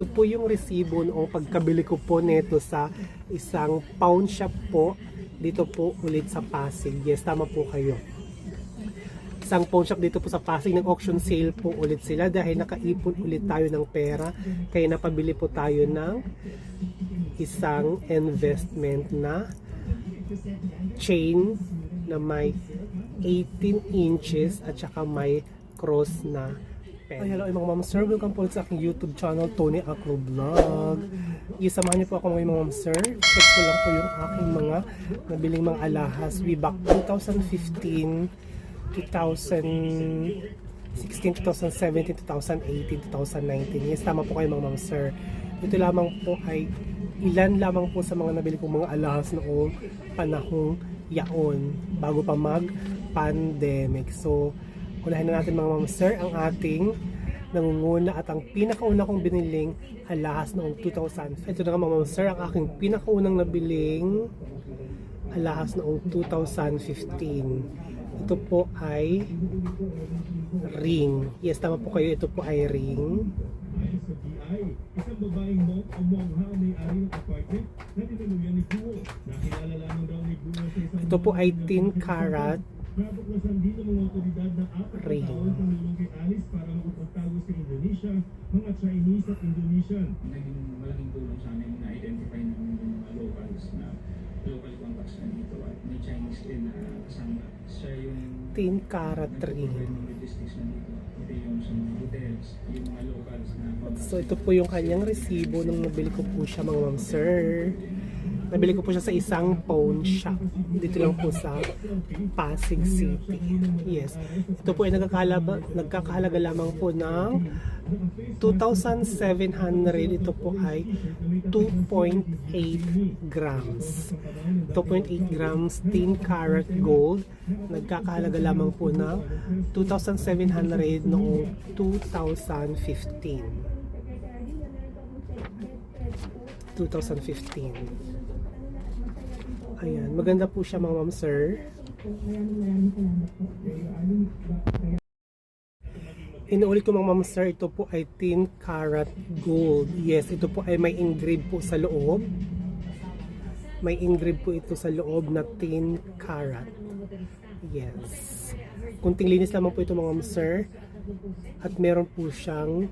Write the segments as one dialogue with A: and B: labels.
A: Ito po yung resibo noong pagkabili ko po neto sa isang pawn shop po dito po ulit sa Pasig. Yes, tama po kayo. Isang pawn shop dito po sa Pasig, nag-auction sale po ulit sila dahil nakaipon ulit tayo ng pera. Kaya napabili po tayo ng isang investment na chain na may 18 inches at saka may cross na pen. Ay, hello mga ma'am sir, welcome po sa aking YouTube channel Tony Acro Vlog. Isamahan niyo po ako ngayon mga ma'am sir. Check ko lang po yung aking mga nabiling mga alahas way back 2015, 2016, 2017, 2018, 2019. Yes, tama po kayo mga ma'am sir. Ito lamang po ay ilan lamang po sa mga nabili kong mga alahas noong panahong yaon bago pa mag-pandemic. So, unahin na natin mga ma'am sir ang ating nangunguna at ang pinakauna kong biniling alahas noong 2000. Ito na nga mga sir, ang aking pinakaunang nabiling alahas noong 2015. Ito po ay ring. Yes, tama po kayo. Ito po ay ring.
B: isang babaeng mo umongha may-ari ng apartment na tinuluyan ni Guo. Nakilala lamang daw ni Guo sa isang
A: Ito po ay 10 karat
B: Nabaklasan din ng mga otoridad na apat na taon tumulong kay Alice para makapagtago sa Indonesia, mga Chinese at Indonesian.
C: naging malaking tulong sa amin na identify namin yung mga locals na local contacts na dito at may Chinese din na kasama. Siya yung
A: 10 karat ring.
C: nag-provide ng logistics na dito. Ito yung sa mga hotels, yung mga locals na contacts.
A: So ito po yung kanyang resibo nung nabili ko po siya mga ma'am sir. Nabili ko po siya sa isang pawn shop. Dito lang po sa Pasig City. Yes. Ito po ay nagkakahalaga, nagkakahalaga lamang po ng 2,700. Ito po ay 2.8 grams. 2.8 grams 10 karat gold. Nagkakahalaga lamang po ng 2,700 noong 2015. 2015. Ayan, maganda po siya mga ma'am sir. Inuulit ko mga ma'am sir, ito po ay 10 karat gold. Yes, ito po ay may engrave po sa loob. May engrave po ito sa loob na 10 karat. Yes. Kunting linis lamang po ito mga ma'am sir. At meron po siyang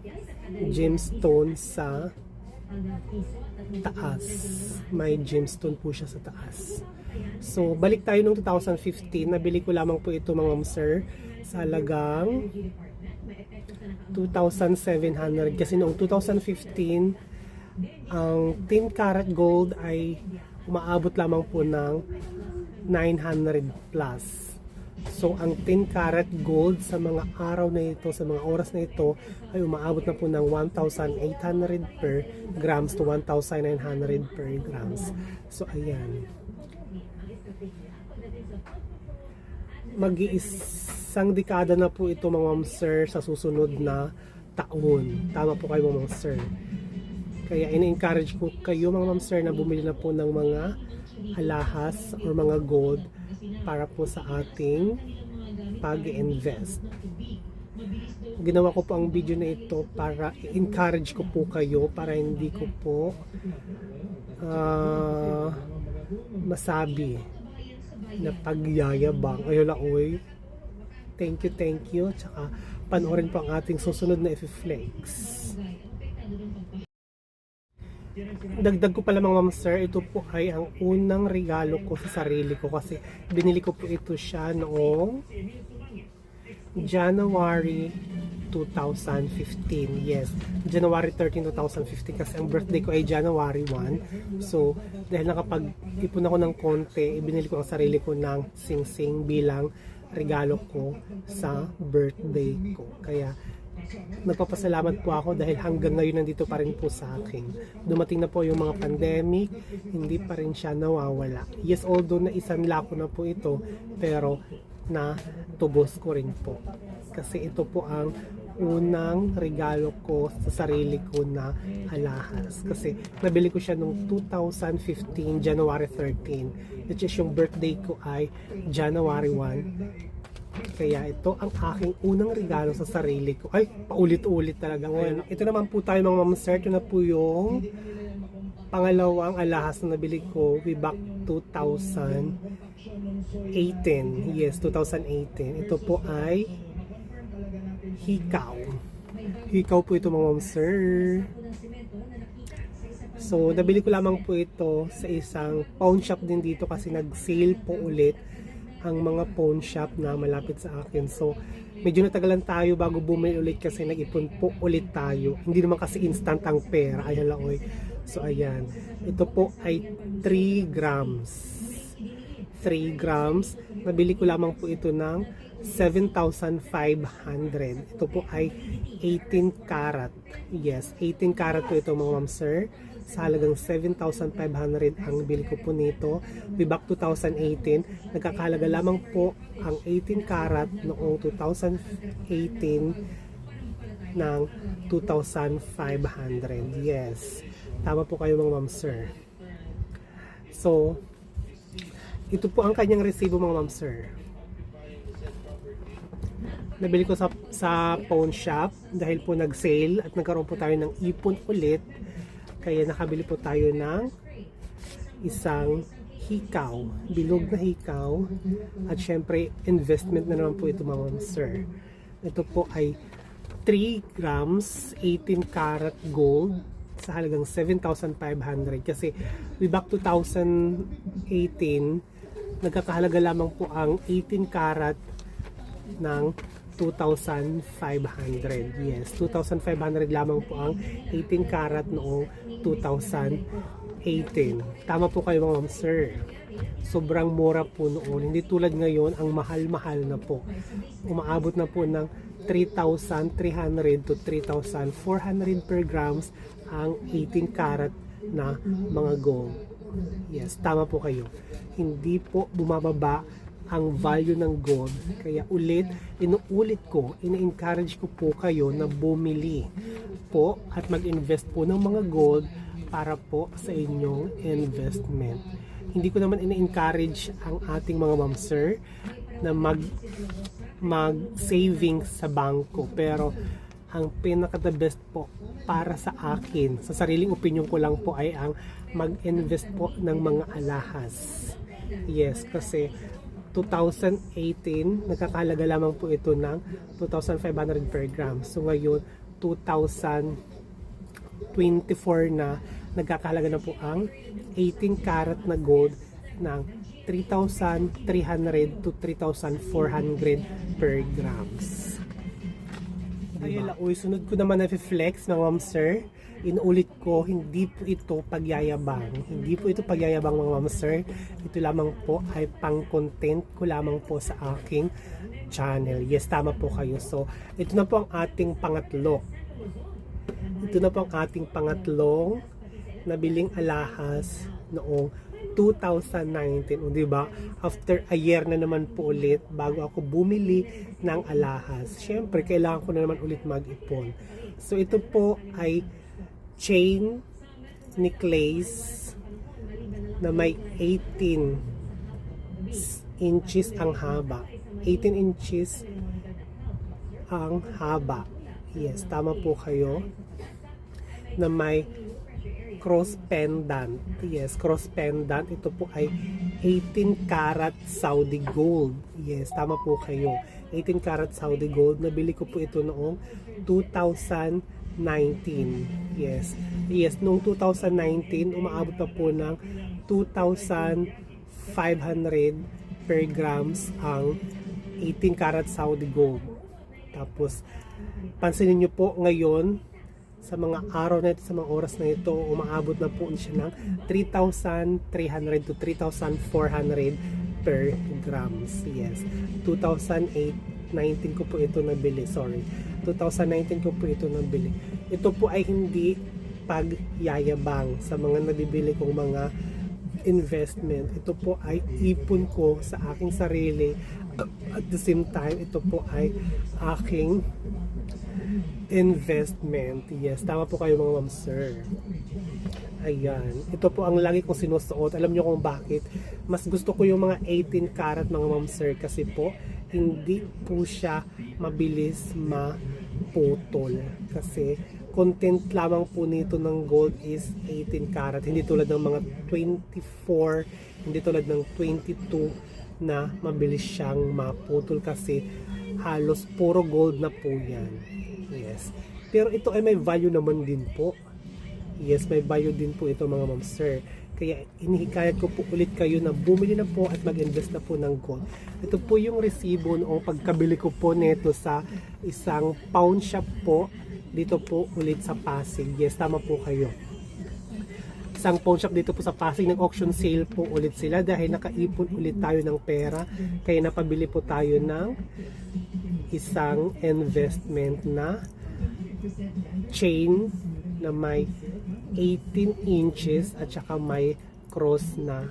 A: gemstone sa taas. May gemstone po siya sa taas. So, balik tayo nung 2015. Nabili ko lamang po ito mga sir sa halagang 2,700 kasi noong 2015 ang 10 karat gold ay umaabot lamang po ng 900 plus. So ang 10 karat gold sa mga araw na ito, sa mga oras na ito ay umaabot na po ng 1,800 per grams to 1,900 per grams. So ayan. mag-iisang dekada na po ito mga ma'am sir sa susunod na taon. Tama po kayo mga ma'am sir. Kaya ina-encourage ko kayo mga ma'am sir na bumili na po ng mga alahas or mga gold para po sa ating pag-invest. Ginawa ko po ang video na ito para i-encourage ko po kayo para hindi ko po ah, masabi na pagyayabang. Ayun lang, oy. Thank you, thank you. Tsaka panoorin po ang ating susunod na F-Flex. Dagdag ko pala mga ma'am sir, ito po ay ang unang regalo ko sa sarili ko kasi binili ko po ito siya noong January 2015. Yes, January 13, 2015 kasi ang birthday ko ay January 1. So, dahil nakapag-ipon ako ng konti, ibinili ko ang sarili ko ng sing-sing bilang regalo ko sa birthday ko. Kaya, nagpapasalamat po ako dahil hanggang ngayon nandito pa rin po sa akin. Dumating na po yung mga pandemic, hindi pa rin siya nawawala. Yes, although na isanla ko na po ito, pero na tubos ko rin po. Kasi ito po ang unang regalo ko sa sarili ko na alahas. Kasi nabili ko siya noong 2015, January 13. Which is yung birthday ko ay January 1. Kaya ito ang aking unang regalo sa sarili ko. Ay, paulit-ulit talaga. Ngayon, ito naman po tayo mga ma'am sir. Ito na po yung pangalawang alahas na nabili ko way back 2018. Yes, 2018. Ito po ay hikaw. Hikaw po ito mga ma'am sir. So, nabili ko lamang po ito sa isang pawn shop din dito kasi nag-sale po ulit ang mga pawn shop na malapit sa akin. So, medyo natagalan tayo bago bumili ulit kasi nag-ipon po ulit tayo. Hindi naman kasi instant ang pera. Ayan lang, oy. So, ayan. Ito po ay 3 grams. 3 grams. Nabili ko lamang po ito ng 7,500. Ito po ay 18 karat. Yes, 18 karat po ito mga ma'am sir. Sa halagang 7,500 ang bili ko po nito. Way back 2018, nagkakahalaga lamang po ang 18 karat noong 2018 ng 2,500. Yes, tama po kayo mga ma'am sir. So, ito po ang kanyang resibo mga ma'am sir. Nabili ko sa, sa pawn shop dahil po nag-sale at nagkaroon po tayo ng ipon ulit. Kaya nakabili po tayo ng isang hikaw, bilog na hikaw at syempre investment na naman po ito mga sir. Ito po ay 3 grams 18 karat gold sa halagang 7,500 kasi way back 2018 nagkakahalaga lamang po ang 18 karat ng 2,500. Yes, 2,500 lamang po ang 18 karat noong 2018. Tama po kayo mga ma'am sir. Sobrang mura po noon. Hindi tulad ngayon, ang mahal-mahal na po. Umaabot na po ng 3,300 to 3,400 per grams ang 18 karat na mga gold. Yes, tama po kayo. Hindi po bumababa ang value ng gold. Kaya ulit, inuulit ko, ina-encourage ko po kayo na bumili po at mag-invest po ng mga gold para po sa inyong investment. Hindi ko naman ina-encourage ang ating mga ma'am sir na mag mag savings sa bangko pero ang pinaka the best po para sa akin sa sariling opinion ko lang po ay ang mag-invest po ng mga alahas yes kasi 2018 nagkakalaga lamang po ito ng 2,500 per gram so ngayon 2024 na nagkakahalaga na po ang 18 karat na gold ng 3,300 to 3,400 per grams. Ayun lang, uy, sunod ko naman na flex mga ma'am sir. Inuulit ko, hindi po ito pagyayabang. Hindi po ito pagyayabang mga ma'am sir. Ito lamang po ay pang content ko lamang po sa aking channel. Yes, tama po kayo. So, ito na po ang ating pangatlo. Ito na po ang ating pangatlong nabiling alahas noong 2019. O, di ba? After a year na naman po ulit bago ako bumili ng alahas. Siyempre, kailangan ko na naman ulit mag-ipon. So, ito po ay chain necklace na may 18 inches ang haba. 18 inches ang haba. Yes, tama po kayo. Na may cross pendant. Yes, cross pendant. Ito po ay 18 karat Saudi gold. Yes, tama po kayo. 18 karat Saudi gold. Nabili ko po ito noong 2019. Yes. Yes, noong 2019, umaabot na po ng 2,500 per grams ang 18 karat Saudi gold. Tapos, pansinin nyo po ngayon, sa mga araw na ito, sa mga oras na ito, umaabot na po siya ng 3,300 to 3,400 per grams. Yes. 2008, 19 ko po ito nabili. Sorry. 2019 ko po ito nabili. Ito po ay hindi pagyayabang sa mga nabibili kong mga investment. Ito po ay ipon ko sa aking sarili. At the same time, ito po ay aking investment. Yes, tama po kayo mga ma'am sir. Ayan. Ito po ang lagi kong sinusuot. Alam nyo kung bakit. Mas gusto ko yung mga 18 karat mga ma'am sir kasi po hindi po siya mabilis maputol. Kasi content lamang po nito ng gold is 18 karat. Hindi tulad ng mga 24, hindi tulad ng 22 na mabilis siyang maputol kasi halos puro gold na po yan. Yes. Pero ito ay may value naman din po. Yes, may value din po ito mga ma'am sir. Kaya inihikayat ko po ulit kayo na bumili na po at mag-invest na po ng gold. Ito po yung resibo noong pagkabili ko po neto sa isang pawn shop po dito po ulit sa Pasig. Yes, tama po kayo. Isang pawn shop dito po sa Pasig, nag-auction sale po ulit sila dahil nakaipon ulit tayo ng pera. Kaya napabili po tayo ng isang investment na chain na may 18 inches at saka may cross na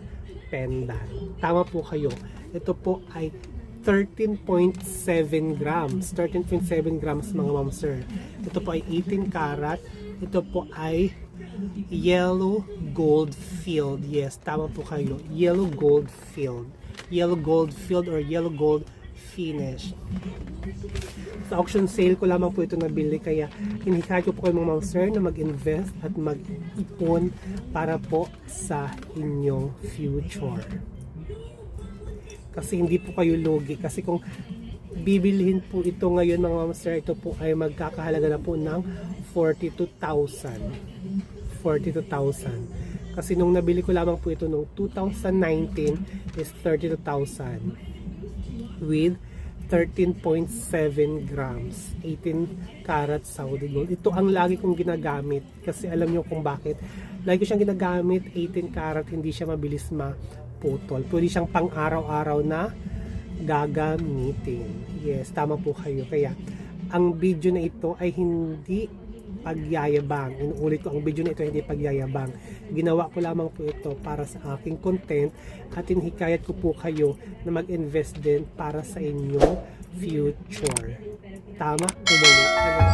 A: pendant. Tama po kayo. Ito po ay 13.7 grams. 13.7 grams mga ma'am sir. Ito po ay 18 karat. Ito po ay yellow gold field. Yes, tama po kayo. Yellow gold field. Yellow gold field or yellow gold finish. Sa auction sale ko lamang po ito nabili kaya hinihikayat ko po kayo mga sir na mag-invest at mag-ipon para po sa inyong future. Kasi hindi po kayo lugi. Kasi kung bibilihin po ito ngayon mga ma'am sir, ito po ay magkakahalaga na po ng 42,000. 42,000. Kasi nung nabili ko lamang po ito nung 2019 is 32,000 with 13.7 grams 18 karat Saudi gold. Ito ang lagi kong ginagamit kasi alam nyo kung bakit. Lagi siyang ginagamit 18 karat hindi siya mabilis maputol. Pwede siyang pang araw-araw na gagamitin. Yes tama po kayo. Kaya ang video na ito ay hindi pagyayabang. Inuulit ko, ang video na ito hindi pagyayabang. Ginawa ko lamang po ito para sa aking content at hinihikayat ko po kayo na mag-invest din para sa inyong future. Tama? Umuli. Ano ba?